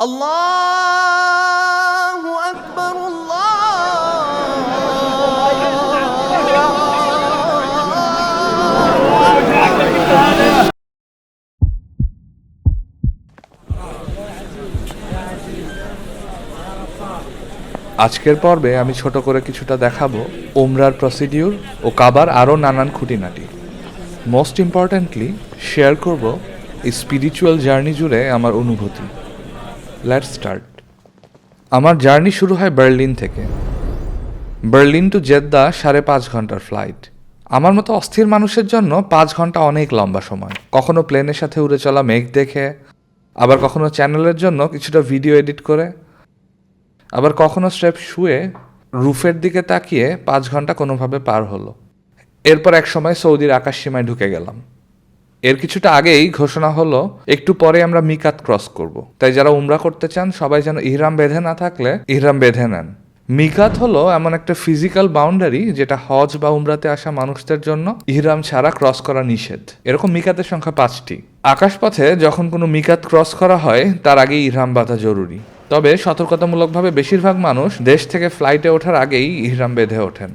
الله أكبر الله আজকের পর্বে আমি ছোট করে কিছুটা দেখাবো ওমরার প্রসিডিউর ও কাবার আরও নানান খুঁটিনাটি মোস্ট ইম্পর্ট্যান্টলি শেয়ার করব এই স্পিরিচুয়াল জার্নি জুড়ে আমার অনুভূতি লেট স্টার্ট আমার জার্নি শুরু হয় বার্লিন থেকে। বার্লিন টু জেদ্দা সাড়ে পাঁচ ঘণ্টার ফ্লাইট আমার মতো অস্থির মানুষের জন্য পাঁচ ঘণ্টা অনেক লম্বা সময়। কখনো প্লেনের সাথে উড়ে চলা মেঘ দেখে, আবার কখনো চ্যানেলের জন্য কিছুটা ভিডিও এডিট করে, আবার কখনো স্ট্রেপ শুয়ে রুফের দিকে তাকিয়ে পাঁচ ঘণ্টা কোনোভাবে পার হলো। এরপর এক সময় সৌদির আকাশ সীমায় ঢুকে গেলাম। এর কিছুটা আগেই ঘোষণা হলো, একটু পরে আমরা মিকাত ক্রস করব। তাই যারা উমরা করতে চান, সবাই যেন ইহরাম বেঁধে না থাকলে ইহরাম বেঁধে নেন। মিকাত হলো এমন একটা ফিজিক্যাল বাউন্ডারি যেটা হজ বা উমরাতে আসা মানুষদের জন্য ইহরাম ছাড়া ক্রস করা নিষেধ। এরকম মিকাতের সংখ্যা পাঁচটি। আকাশপথে যখন কোনো মিকাত ক্রস করা হয়, তার আগে ইহরাম বাঁধা জরুরি। তবে সতর্কতামূলকভাবে বেশিরভাগ মানুষ দেশ থেকে ফ্লাইটে ওঠার আগেই ইহরাম বেঁধে ওঠেন।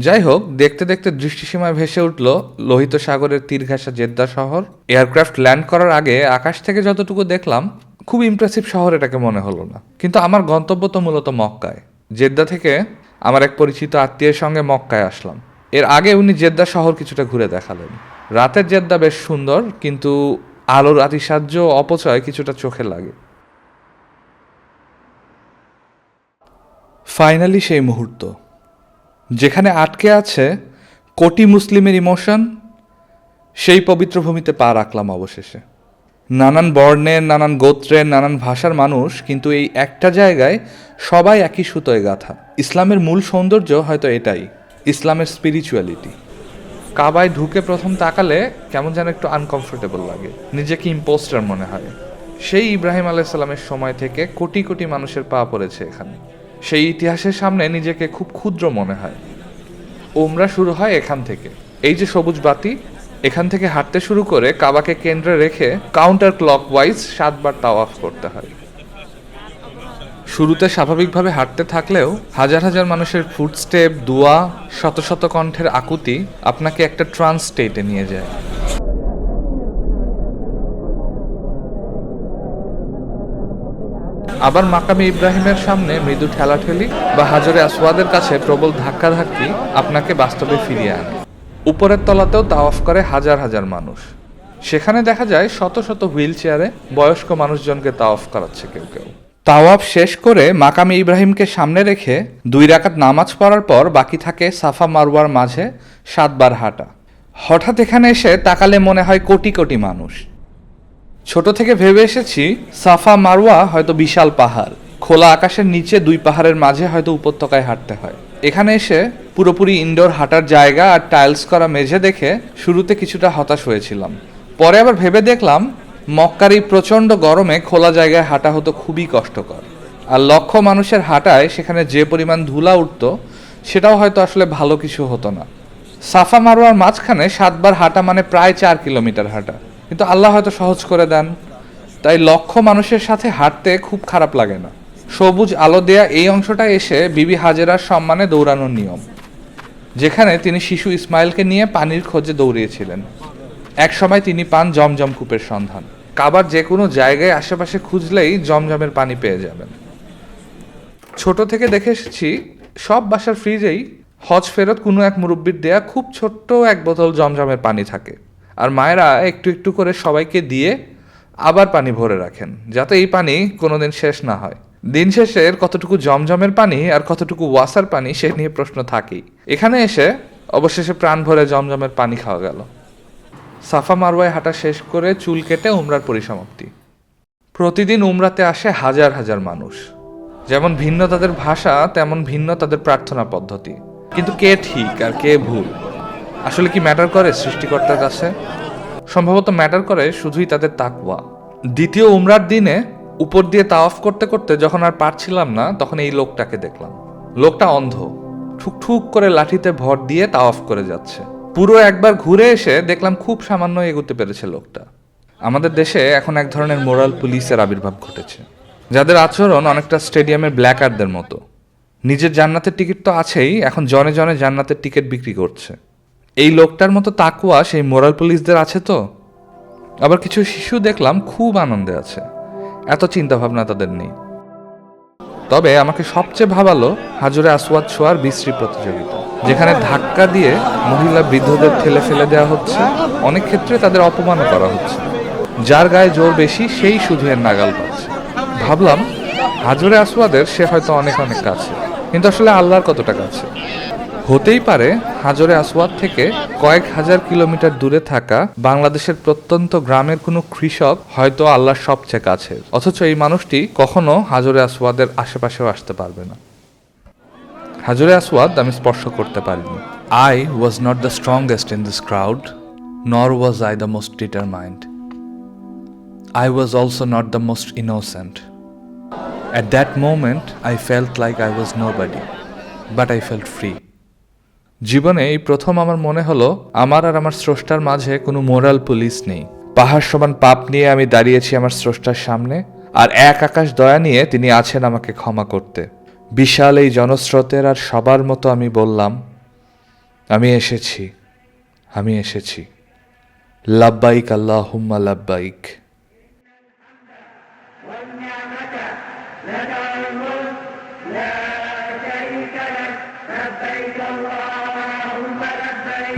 যাই হোক দেখতে দেখতে দৃষ্টিসীমায় ভেসে উঠল লোহিত সাগরের তীরঘাসা জেদ্দা শহর। এয়ারক্রাফট ল্যান্ড করার আগে আকাশ থেকে যতটুকু দেখলাম, খুব ইমপ্রেসিভ শহর এটাকে মনে হলো না। কিন্তু আমার গন্তব্য তো মূলত মক্কায়। জেদ্দা থেকে আমার এক পরিচিত আত্মীয়ের সঙ্গে মক্কায় আসলাম। এর আগে উনি জেদ্দা শহর কিছুটা ঘুরে দেখালেন। রাতের জেদ্দা বেশ সুন্দর, কিন্তু আলোর আতিসাহ্য অপচয় কিছুটা চোখে লাগে। ফাইনালি সেই মুহূর্ত। যেখানে আটকে আছে কোটি মুসলিমের ইমোশন, সেই পবিত্র ভূমিতে পা রাখলাম অবশেষে। নানান বর্ণের নানান গোত্রের নানান ভাষার মানুষ কিন্তু এই একটা জায়গায় সবাই একই সুতোয় গাথা। ইসলামের মূল সৌন্দর্য হয়তো এটাই, ইসলামের স্পিরিচুয়ালিটি কাবায় ঢুকে প্রথম তাকালে কেমন যেন একটু আনকমফোর্টেবল লাগে, নিজেকে ইম্পোস্টার মনে হয়। সেই ইব্রাহিম আলাইসাল্লামের সময় থেকে কোটি কোটি মানুষের পা পড়েছে এখানে। সেই ইতিহাসের সামনে নিজেকে খুব ক্ষুদ্র মনে হয়। ওমরা শুরু হয় এখান থেকে। এই যে সবুজ বাতি, এখান থেকে হাঁটতে শুরু করে কাবাকে কেন্দ্রে রেখে কাউন্টার ক্লক ওয়াইজ সাতবার তাওয়াফ করতে হয়। শুরুতে স্বাভাবিকভাবে হাঁটতে থাকলেও হাজার হাজার মানুষের ফুটস্টেপ দোয়া, শত শত কণ্ঠের আকুতি আপনাকে একটা ট্রান্স স্টেটে নিয়ে যায়। আবার মাকামি ইব্রাহিমের সামনে মৃদু ঠেলাঠেলি বা হাজরে আসওয়াদের কাছে প্রবল ধাক্কাধাক্কি আপনাকে বাস্তবে ফিরিয়ে আনে। উপরের তলাতেও তাওয়াফ করে হাজার হাজার মানুষ। সেখানে দেখা যায় শত শত হুইল চেয়ারে বয়স্ক মানুষজনকে তাওয়াফ করাচ্ছে কেউ কেউ। তাওয়াফ শেষ করে মাকামি ইব্রাহিমকে সামনে রেখে দুই রাকাত নামাজ পড়ার পর বাকি থাকে সাফা মারওয়ার মাঝে সাতবার হাঁটা। হঠাৎ এখানে এসে তাকালে মনে হয় কোটি কোটি মানুষ। ছোট থেকে ভেবে এসেছি সাফা মারওয়া হয়তো বিশাল পাহাড়। খোলা আকাশের নিচে দুই পাহাড়ের মাঝে হয়তো উপত্যকায় হাঁটতে হয়। এখানে এসে পুরোপুরি ইনডোর হাঁটার জায়গা আর টাইলস করা মেঝে দেখে শুরুতে কিছুটা হতাশ হয়েছিলাম। পরে আবার ভেবে দেখলাম, মক্কার এই প্রচণ্ড গরমে খোলা জায়গায় হাঁটা হতো খুবই কষ্টকর। আর লক্ষ মানুষের হাঁটায় সেখানে যে পরিমাণ ধুলা উঠত, সেটাও হয়তো আসলে ভালো কিছু হতো না। সাফা মারোয়ার মাঝখানে সাতবার হাঁটা মানে প্রায় চার কিলোমিটার হাঁটা। কিন্তু আল্লাহ হয়তো সহজ করে দেন। তাই লক্ষ মানুষের সাথে হাঁটতে খুব খারাপ লাগে না। সবুজ আলো দেয়া এই অংশটা এসে বিবি হাজেরার সম্মানে দৌড়ানোর নিয়ম। যেখানে তিনি শিশু ইসমাইলকে নিয়ে পানির খোঁজে দৌড়িয়েছিলেন। এক সময় তিনি পান জমজম কূপের সন্ধান। কাবার যে কোনো জায়গায় আশেপাশে খুঁজলেই জমজমের পানি পেয়ে যাবেন। ছোট থেকে দেখে এসেছি, সব বাসার ফ্রিজেই হজ ফেরত কোনো এক মুরব্বির দেয়া খুব ছোট্ট এক বোতল জমজমের পানি থাকে। আর মায়েরা একটু একটু করে সবাইকে দিয়ে আবার পানি ভরে রাখেন, যাতে এই পানি কোনোদিন শেষ না হয়। দিন শেষে এর কতটুকু জমজমের পানি আর কতটুকু ওয়াসার পানি সে নিয়ে প্রশ্ন থাকেই। এখানে এসে অবশেষে প্রাণ ভরে জমজমের পানি খাওয়া গেল। সাফা মারওয়ায় হাঁটা শেষ করে চুল কেটে উমরার পরিসমাপ্তি। প্রতিদিন উমরাতে আসে হাজার হাজার মানুষ। যেমন ভিন্ন তাদের ভাষা, তেমন ভিন্ন তাদের প্রার্থনা পদ্ধতি। কিন্তু কে ঠিক আর কে ভুল? আসলে কি ম্যাটার করে সৃষ্টিকর্তার কাছে? সম্ভবত ম্যাটার করে শুধুই তাদের তাকওয়া। দ্বিতীয় উমরার দিনে উপর দিয়ে তাওয়াফ করতে করতে যখন আর পারছিলাম না, তখন এই লোকটাকে দেখলাম। লোকটা অন্ধ। ঠুক ঠুক করে লাঠিতে ভর দিয়ে তাওয়াফ করে যাচ্ছে। পুরো একবার ঘুরে এসে দেখলাম খুব সামান্য এগোতে পেরেছে লোকটা। আমাদের দেশে এখন এক ধরনের মোরাল পুলিশের আবির্ভাব ঘটেছে। যাদের আচরণ অনেকটা স্টেডিয়ামের ব্ল্যাকারদের মতো। নিজের জান্নাতের টিকিট তো আছেই, এখন জনে জনে জান্নাতের টিকিট বিক্রি করছে। এই লোকটার মতো তাকুয়া সেই মোরাল পুলিশদের আছে তো? আবার কিছু শিশু দেখলাম খুব আনন্দে আছে। এত চিন্তা ভাবনা তাদের নেই। তবে আমাকে সবচেয়ে ভাবালো হাজুরে আসওয়াদ ছোঁয়ার বিশ্রী প্রতিযোগিতা, যেখানে ধাক্কা দিয়ে মহিলা বৃদ্ধদের ঠেলে ফেলে দেওয়া হচ্ছে, অনেক ক্ষেত্রে তাদের অপমানও করা হচ্ছে। যার গায়ে জোর বেশি সেই শুধু এর নাগাল পাচ্ছে। ভাবলাম, হাজুরে আসওয়াদের সে হয়তো অনেক অনেক কাছে, কিন্তু আসলে আল্লাহর কতটা কাছে? হতেই পারে হাজরে আসওয়াদ থেকে কয়েক হাজার কিলোমিটার দূরে থাকা বাংলাদেশের প্রত্যন্ত গ্রামের কোনো কৃষক হয়তো আল্লাহর সবচেয়ে কাছে। অথচ এই মানুষটি কখনো হাজরে আসওয়াদের আশেপাশেও আসতে পারবে না। হাজরে আসওয়াদ আমি স্পর্শ করতে পারিনি। I was not the strongest in this crowd nor was I the most determined I was also not the most innocent At that moment, I felt like I was nobody, but I felt free. জীবনে এই প্রথম আমার মনে হলো, আমার আর আমার স্রষ্টার মাঝে কোনো মোরাল পুলিশ নেই। পাহাড় সমান পাপ নিয়ে আমি দাঁড়িয়েছি আমার স্রষ্টার সামনে, আর এক আকাশ দয়া নিয়ে তিনি আছেন আমাকে ক্ষমা করতে। বিশাল এই জনস্রোতের আর সবার মতো আমি বললাম, আমি এসেছি আমি এসেছি। লাব্বাইক আল্লাহ হুম্মা লাব্বাইক।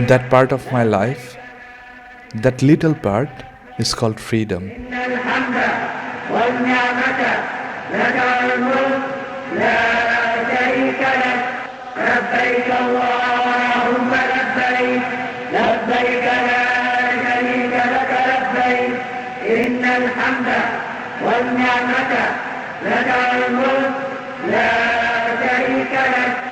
that part of my life, that little part, is called freedom. لبيك اللهم لبيك لبيك لا شريك لك